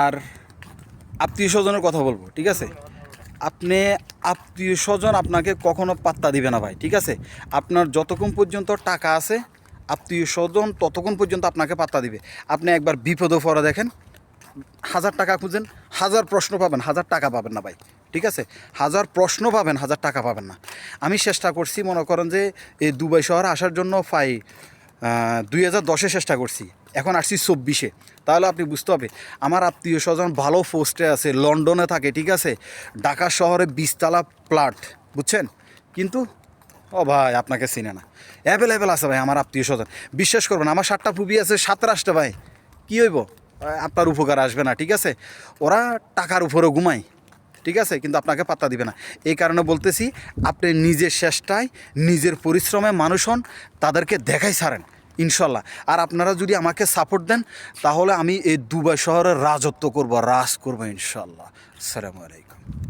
আর আত্মীয় স্বজনের কথা বলব, ঠিক আছে? আপনি আত্মীয় স্বজন আপনাকে কখনো পাত্তা দিবে না ভাই, ঠিক আছে? আপনার যতক্ষণ পর্যন্ত টাকা আছে, আত্মীয় স্বজন ততক্ষণ পর্যন্ত আপনাকে পাত্তা দিবে। আপনি একবার বিপদে পড়া দেখেন, হাজার টাকা খুঁজেন, হাজার প্রশ্ন পাবেন, হাজার টাকা পাবেন না ভাই, ঠিক আছে? হাজার প্রশ্ন পাবেন, হাজার টাকা পাবেন না। আমি চেষ্টা করছি, মনে করেন যে, এই দুবাই শহরে আসার জন্য পাই দুই হাজার দশে চেষ্টা করছি। এখন আসছি চব্বিশে। তাহলে আপনি বুঝতে হবে আমার আত্মীয় স্বজন ভালো পোস্টে আছে, লন্ডনে থাকে, ঠিক আছে? ঢাকা শহরে বিশতলা প্লাট বুঝছেন? কিন্তু, ও ভাই, আপনাকে চিনে না। অ্যাভেলেবেল আছে ভাই আমার আত্মীয় স্বজন। বিশ্বাস করবেন, আমার সাতটা পুবি আছে, সাতটা আসতে ভাই। কী হইব? আপনার উপকার আসবে না, ঠিক আছে? ওরা টাকার উপরে ঘুমায়, ঠিক আছে? কিন্তু আপনাকে পাত্তা দিবে না। এই কারণে বলতেছি, আপনি নিজের চেষ্টায়, নিজের পরিশ্রমে মানুষ হন, তাদেরকে দেখাই ছাড়েন। ইনশাল্লাহ। আর আপনারা যদি আমাকে সাপোর্ট দেন, তাহলে আমি এই দুবাই শহরে রাজত্ব করব, রাজ করব ইনশাল্লাহ। আসসালামু আলাইকুম।